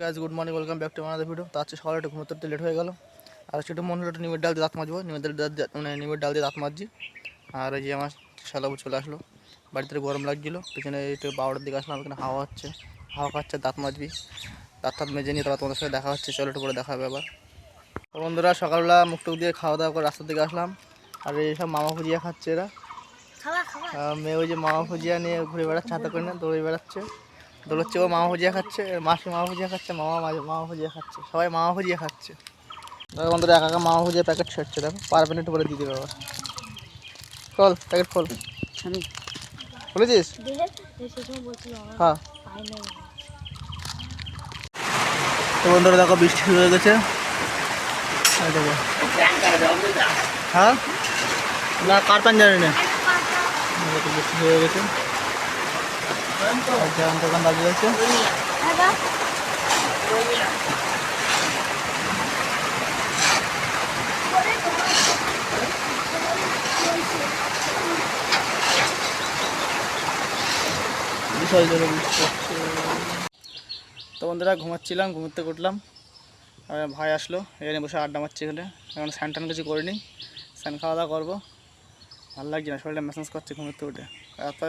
Guys good morning welcome back to আমাদের video তো আজকে সকালে একটু ঘুমোতে উঠতে লেট হয়ে গেল। আর সেটা মনে হলো নিমের ডাল দিয়ে দাঁত মাজবো। নিমের ডাল মানে নিমের ডাল দিয়ে দাঁত মাজছি। আর এই যে আমার শালাবু চলে আসলো। বাড়িতে গরম লাগছিল। পেছনে একটু বারোটার দিকে আসলাম এখানে হাওয়া হচ্ছে। হাওয়া খাচ্ছে দাঁত মাজবি। দাঁত টাত মেজে নিয়ে তারপর তোমাদের সাথে দেখা হচ্ছে। চলো একটু করে দেখা হবে আবার। তো বন্ধুরা সকালবেলা মুখ টুক দিয়ে খাওয়া দাওয়া করে রাস্তার দিকে আসলাম। আর এইসব মামা ভুজিয়া খাচ্ছে এরা। মেয়ে ওই যে মামা ভুজিয়া নিয়ে ঘুরে বেড়াচ্ছে হাতে করে নিয়ে দৌড়ে বেড়াচ্ছে। দৌড়চ্ছে ও মামা ভুজিয়া খাচ্ছে মাসি মামা ভুজিয়া খাচ্ছে মামা মামা ভুজিয়া খাচ্ছে সবাই মামা ভুজিয়া খাচ্ছে। দেখো বন্ধুরা একা একা মামা ভুজিয়া প্যাকেট ছেড়ছে দেখো পারবেন একটু বলে দিয়ে দেবে আবার খোল প্যাকেট খোল। খুলেছিস? দিলে হ্যাঁ। তো বন্ধুরা দেখো বৃষ্টি শুরু হয়ে গেছে। হ্যাঁ? না কার প্যান জানি না। বৃষ্টি হয়ে গেছে। তো বন্ধুরা ঘুমাচ্ছিলাম, ঘুমোতে উঠলাম। ভাই আসলো এখানে বসে আড্ডা মারছি এখানে। এখন স্যান টান কিছু করিনি স্যান খাওয়া দাওয়া করব। ভালো লাগছে না, শরীরটা মেসেজ করছে ঘুমোতে উঠে। এত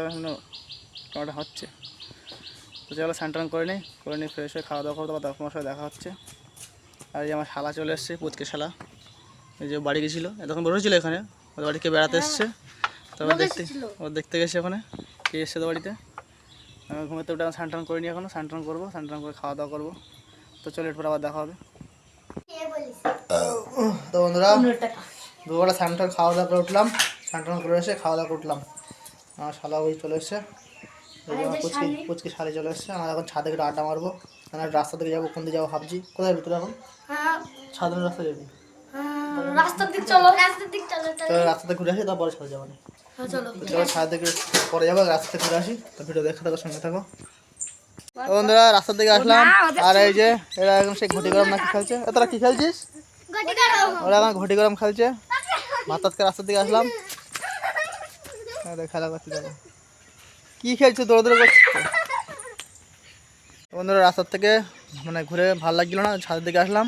এখনও হচ্ছে। তো চলো স্যান টান করে নিই করে নিই ফ্রেশ হয়ে খাওয়া দাওয়া করব তারপর তোমার সাথে দেখা হচ্ছে। আর এই আমার শালা চলে এসছে পুচকে শালা। এই যে বাড়ি গেছিল তখন বসেছিল এখানে? ওদের বাড়ি কে বেড়াতে এসছে? তারপর দেখতে ও দেখতে গেছে ওখানে কে এসছে তো বাড়িতে? আমি ঘুমাতে উঠে স্নান টান করিনি এখনও স্নান টান করব স্নান করে খাওয়া দাওয়া করব। তো চলো এরপর আবার দেখা হবে। তো বন্ধুরা দুবেলা স্নান খাওয়া দাওয়া করে উঠলাম স্নান করে এসে খাওয়া দাওয়া করে উঠলাম। আমার শালা ওই চলে এসছে। পুচকি পুচকি শাড়ি চলে এসছে আমার এখন ছাদে একটু আড্ডা মারবো। মানে রাস্তা থেকে যাব কোন দিকে যাব ভাবছি। কোথায় ভিতরে এখন? হ্যাঁ। ছাদের রাস্তা যাবি? রাস্তার দিক চলো। রাস্তার দিক চলো চলো। রাস্তাতে ঘুরে আসি তারপরে যাব হ্যাঁ চলো। ছাদ থেকে পরে যাব রাস্তা থেকে ঘুরে আসি। তো ভিডিও দেখতে থাকো সঙ্গে থাকো। তো বন্ধুরা রাস্তার দিকে আসলাম। আর এই যে এরা এখন সেই ঘটি গরম নাকি খেলছে? তোরা কি খেলছিস? ওরা এখন ঘটি গরম খেলছে। ভাত আজকে রাস্তার দিকে আসলাম। এই খেলা করছি দেখো কি খেলছে? দৌড়ে দৌড়ে করছে? বন্ধুরা রাস্তার থেকে মানে ঘুরে ভালো লাগছিল না ছাদের দিকে আসলাম।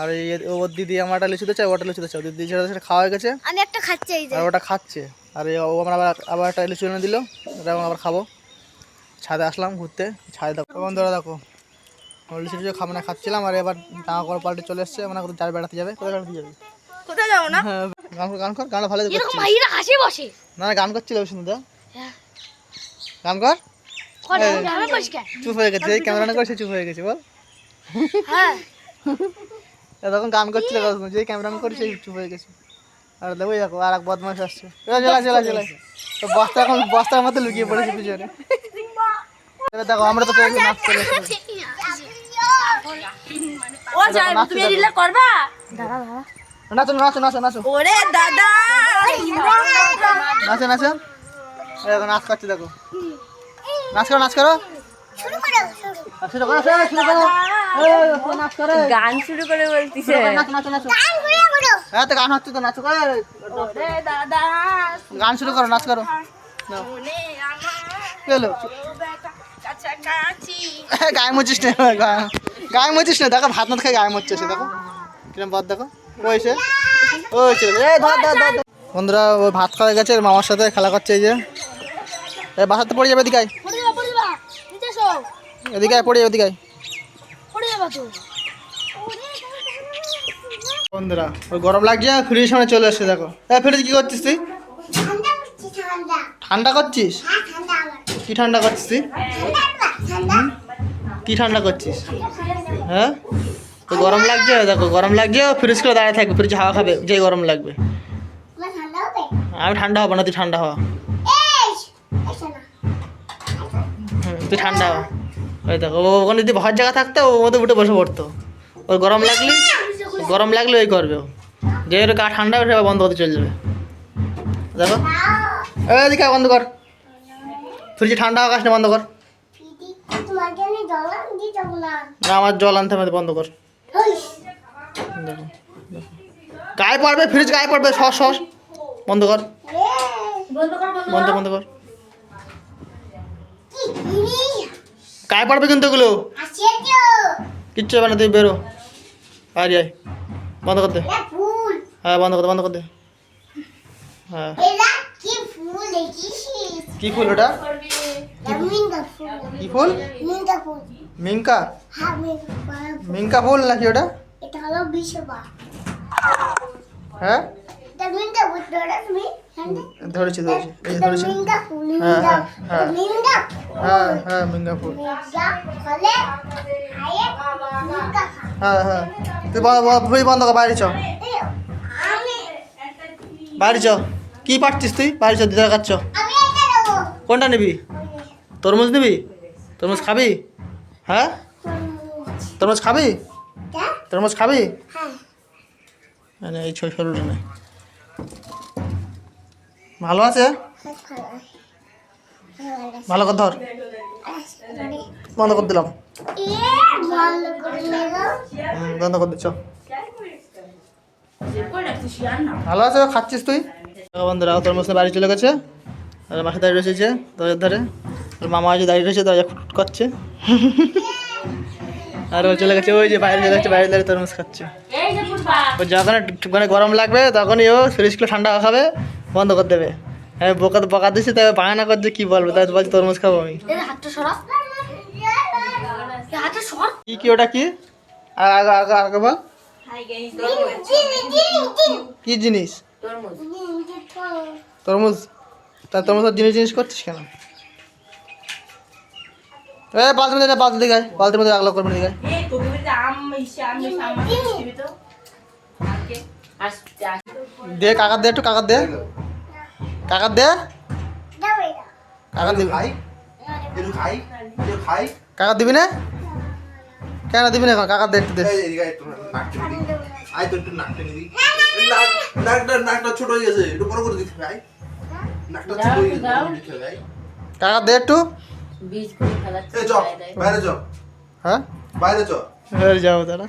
আর এই ওর দিদি আমার একটা লিচুতে চাই ওটা লিচুতে চাই দিদি যেটা সেটা খাওয়া হয়ে গেছে। আমি একটা খাচ্ছি এই যে। আর ওটা খাচ্ছে। আর ও আমার আবার আবার একটা লিচু এনে দিল ওটা এখন আবার খাব। ছাদে আসলাম ঘুরতে ছাদে দেখো। বন্ধুরা দেখো। লিচু লিচু খাব না খাচ্ছিলাম। আর এবার জামা কাপড় পাল্টে চলে এসছে। মানে কোথাও যাবে বেড়াতে যাবে কোথায় বেড়াতে যাবে? কোথায় যাব না? হ্যাঁ গান কর গান কর গানটা ভালো এরকম ভাইরা হাসি বসে। না গান করছিল হ্যাঁ। গান কর। চুপ হয়ে গেছে এই ক্যামেরা না করে সে চুপ হয়ে গেছে বল। হ্যাঁ। তখন গান করছিল যে ক্যামেরা করে সে চুপ হয়ে গেছে। আর দেখো দেখো আর এক বদমাস আসছে। এ, চলে চলে চলে বস্তা এখন বস্তার মধ্যে লুকিয়ে পড়েছে পিছনে। এবার দেখো আমরা তো কেউ নাচ করে। এসেছি। ও যাই নাচো, তুমি। করবা? নাচো নাচো নাচো নাচো। ওরে দাদা। নাচো নাচো। দেখো নাচ করছে দেখো। নাচ করো নাচ করো। গান শুরু করে বলতিছে। হ্যাঁ তো গান হচ্ছে তো নাচো করো গান শুরু করো নাচ করো। গায়ে মুচিস না গায়ে। মুচিস না দেখো ভাত না খেয়ে গায়ে মুচ্ছে দেখো। কিরম বাদ দেখো। ওই সে। ওই ধর। বন্ধুরা ওই ভাত খাওয়া গেছে মামার সাথে খেলা করছে এই যে। বাসাতে পড়ে যাবে এদিকে পড়ে যাবা পড়ে যাবা। নিচে এসো। এদিকে পড়ে যাবে, এদিকে পড়ে যাবা তো। বন্ধুরা ওই গরম লাগছে ফ্রিজের সামনে চলে এসছে দেখো। হ্যাঁ ফ্রিজ কি করছিস তুই? ঠান্ডা করছিস? কি ঠান্ডা করছিস তুই? কি ঠান্ডা করছিস? হ্যাঁ? তো গরম লাগছে দেখো গরম লাগছে ফ্রিজ করে দাঁড়িয়ে থাকবে ফ্রিজ হাওয়া খাবে যেই গরম লাগবে। আমি ঠান্ডা হব না তুই ঠান্ডা হওয়া তুই ঠান্ডা ওই দেখো, ও ওখানে যদি ভর জায়গা থাকতো, ও মধ্যে উঠে বসে পড়তো। ওর গরম লাগলে গরম লাগলে ওই করবে ও। যে ওর গা ঠান্ডা আবার বন্ধ হতে চলে যাবে। দেখো। এদিকে বন্ধ কর। ফ্রিজে ঠান্ডা আকাশ না বন্ধ কর। না, আমার জল আনতে হবে, বন্ধ কর। গায়ে পড়বে, ফ্রিজ গায়ে পড়বে সস সস বন্ধ কর। বন্ধ বন্ধ কর। গায়ে পড়বে কিন্তু ওগুলো কিচ্ছু হবে না তুই বেরো। আর যাই বন্ধ কর দে। ফুল হ্যাঁ বন্ধ কর দে বন্ধ কর দে। হ্যাঁ। কি ফুল ওটা? কি ফুল? মিঙ্কা? মিঙ্কা ফুল নাকি ওটা? হ্যাঁ? হ্যাঁ? ধরেছি ধরেছি এই যে ধরেছি। মিঙ্গা হ্যাঁ, হ্যাঁ, হ্যাঁ। হ্যাঁ হ্যাঁ মিঙ্গা ফলে। হ্যাঁ হ্যাঁ তুই বন্ধ কর বাইরে চ। বাইরে চ। কি পারছিস তুই? বাইরে চ দিদা খাচ্ছ আমি এটা দেবো। কোনটা নিবি? তরমুজ নিবি? তরমুজ খাবি? হ্যাঁ? তরমুজ। খাবি? তরমুজ খাবি? মানে এই ছয় সরুটা নেই ভালো আছে? ভালো কর ধর। বন্ধ করে দিলাম। বন্ধ করে দিচ্ছ। ভালো আছে? খাচ্ছিস তুই? বন্ধুরা তরমুজ নিয়ে বাড়ি চলে গেছে। আর মাসে দাঁড়িয়ে রয়েছে দরজার ধারে। আর মামা আছে দাঁড়িয়ে রয়েছে, দরজা খুট করছে। আর ও চলে গেছে, ওই যে বাইরে চলে গেছে, বাইরে দাঁড়িয়ে তরমুজ খাচ্ছে। যখন মানে গরম লাগবে তখনই ও ফ্রিজগুলো ঠান্ডা খাবে বন্ধ করে দেবে। আমি বোকা বকা দিচ্ছি তাই বায়না করছে কি বলব? তাই বলছি তরমুজ খাব আমি। এই হাতটা সরা। এই হাতটা সর। কি কি ওটা কি? আর আগে আগে আগে বল। কি জিনিস? তরমুজ তা তরমুজ জিনিস জিনিস করছিস কেন? এ বালতির মধ্যে বালতি দিকে বালতির মধ্যে আগলা করবি দিকে দে কাকার দে একটু কাকার দে। কাকার দে। কাকার দিবি। কাকার দিবি না? কেন দিবি না এখন? কাকার দে একটু দে। কাকার দে একটু। বাইরে চ। হ্যাঁ? বাইরে চ। হয়ে যাব তারা